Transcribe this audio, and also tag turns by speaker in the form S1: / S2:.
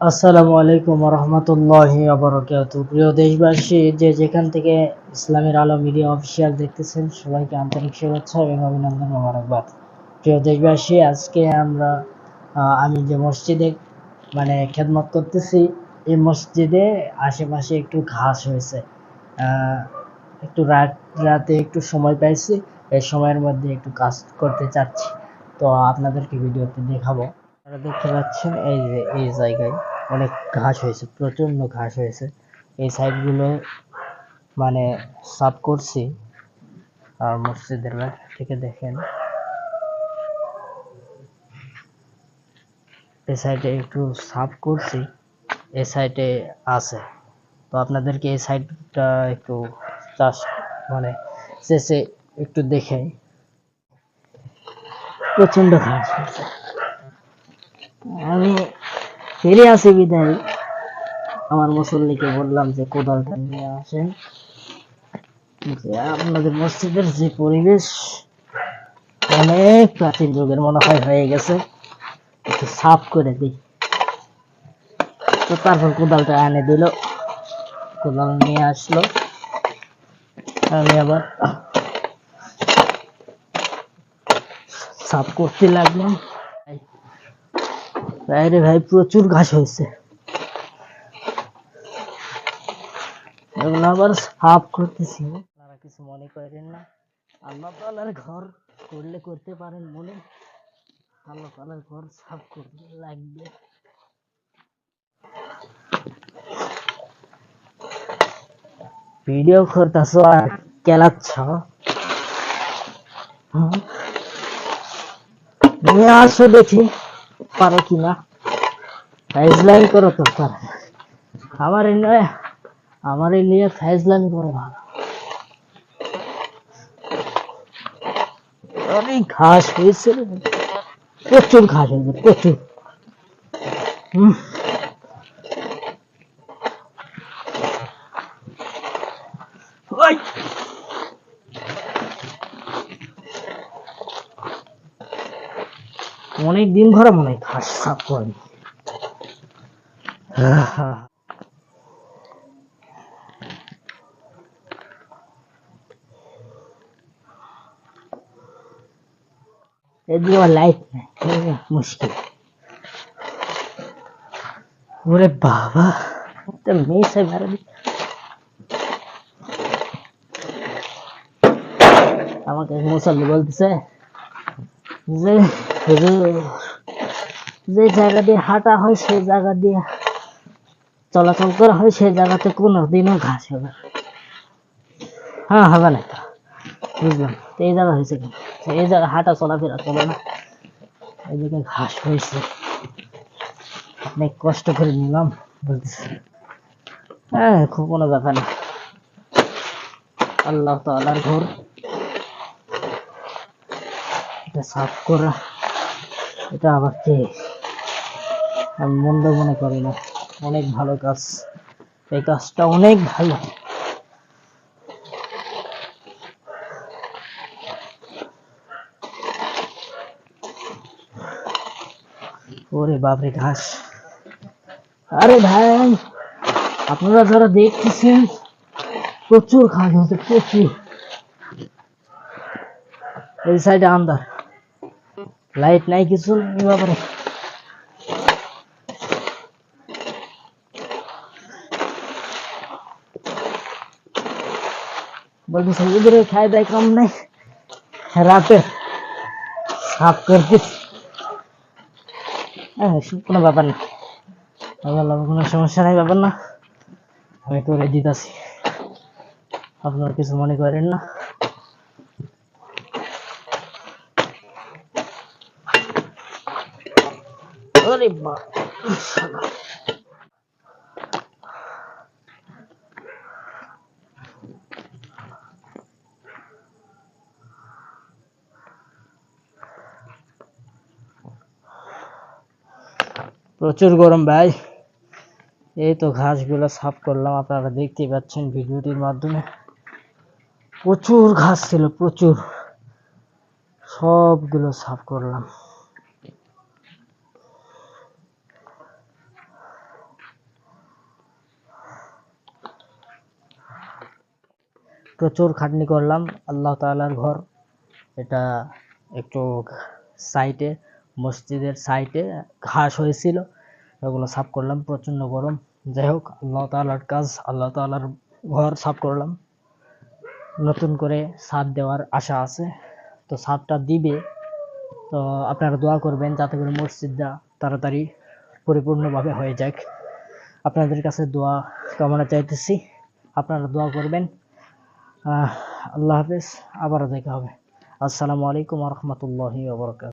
S1: আসসালামু আলাইকুম রহমতুল্লাহি আবরকাত প্রিয় দেশবাসী, যে যেখান থেকে ইসলামের আলো মিডিয়া অফিসিয়াল দেখতেছেন, সবাইকে আন্তরিক শুভেচ্ছা এবং অভিনন্দন মোবারকবাদ। প্রিয় দেশবাসী, আজকে আমরা আমি যে মসজিদে মানে খেদমত করতেছি, এই মসজিদে আশেপাশে একটু ঘাস হয়েছে। একটু রাত, রাতে একটু সময় পাইছি, এই সময়ের মধ্যে একটু কাজ করতে চাচ্ছি। তো আপনাদেরকে ভিডিওতে দেখাবো। আপনারা দেখতে পাচ্ছেন, এই যে, এই জায়গায় অনেক ঘাস হয়েছে প্রচণ্ড ঘাস হয়েছে। এই সাইডগুলো মানে সাফ করছি। আর মসজিদের থেকে দেখেন। এই সাইডে একটু সাফ করছি এই সাইডে আছে। তো আপনাদেরকে এই সাইডটা একটু চাষ মানে শেষে একটু দেখে। প্রচণ্ড ঘাস হয়েছে। আমি ফিরে আসি বিদায়। আমার মুসল্লিকে বললাম যে কোদালটা নিয়ে আসেন। আপনাদের মসজিদের যে পরিবেশ, অনেক প্রাচীন যুগের মনে হয় হয়ে গেছে। একটু সাফ করে দিই। তো তারপর কোদালটা এনে দিল। কোদাল নিয়ে আসলো। আমি আবার সাফ করতে লাগলাম। বাইরে ভাই, প্রচুর ঘাস হয়েছে। আবার সাফ করতেছি। আপনারা কিছু মনে করেন না। আল্লাহ তালার ঘর করলে করতে পারেন আল্লাহ তালার ঘর সাফ করতে লাগবে। ভিডিও করতেছ আর কেলাচ্ছ। নিয়ে আসো দেখি। পারে কিনা? ফাইজলাইন করো তো পারে আমার এই নয়, আমার এই নিয়ে ফাইজলাইন করো ভালো অনেক ঘাস হয়েছে প্রচুর ঘাস হয়েছে, প্রচুর! অনেক দিন ধরে মনে হয় ঘাস সাফ করেনি। নেই মুশকিল। ওরে বাবা, একটা মেয়ে আমাকে মুসল্লি বলতেছে যে যে জায়গা দিয়ে হাঁটা হয় সেই জায়গা দিয়ে চলাচল করা হয় সেই জায়গাতে কোনোদিনও ঘাস হবে হ্যাঁ হবে না তো। বুঝলাম। তো এই জায়গা হয়েছে কি তো এই জায়গায় হাঁটা, চলাফেরা চলে না। জায়গায় ঘাস হয়েছে। অনেক কষ্ট করে নিলাম, বলতেছে। হ্যাঁ খুব কোনো ব্যাপার না। আল্লাহ তালার ঘর। এটা সাফ করা। এটা আবার কে? আমি মন্দ মনে করি না। অনেক ভালো কাজ। এই কাজটা অনেক ভালো। ওরে বাপরে ঘাস। আরে ভাই, আপনারা যারা দেখতেছেন, প্রচুর ঘাস হচ্ছে, প্রচুর। এই সাইডে আন্দার লাইট নাই কিছু নেই বাবারে বলতেছে উধরে খাই দায় কম নাই রাতে সাফ করতে হ্যাঁ সব কোনো ব্যাপার না আল্লাহ কোনো সমস্যা নাই ব্যাপার না আমি করে দিতেছি আপনার কিছু মনে করেন না আরে বাপ প্রচুর গরম ভাই। এই তো ঘাসগুলো সাফ করলাম, আপনারা দেখতেই পাচ্ছেন ভিডিওটির মাধ্যমে। প্রচুর ঘাস ছিল, প্রচুর। সবগুলো সাফ করলাম। প্রচুর খাটনি করলাম। আল্লাহ তাআলার ঘর, এটা একটু সাইটে, মসজিদের সাইটে ঘাস হয়েছিল, ওগুলো সাফ করলাম, প্রচণ্ড গরম। যাই হোক, আল্লাহ তাআলার কাজ, আল্লাহ তাআলার ঘর সাফ করলাম। নতুন করে ছাদ দেওয়ার আশা আছে, তো ছাদটা দিবে। তো আপনারা দোয়া করবেন যাতে করে মসজিদটা তাড়াতাড়ি পরিপূর্ণভাবে হয়ে যাক। আপনাদের কাছে দোয়া কামনা চাইতেছি, আপনারা দোয়া করবেন। আল্লাহ হাফেজ আবারও দেখা হবে আসসালামু আলাইকুম রহমতুল্লাহি ওবরাকাত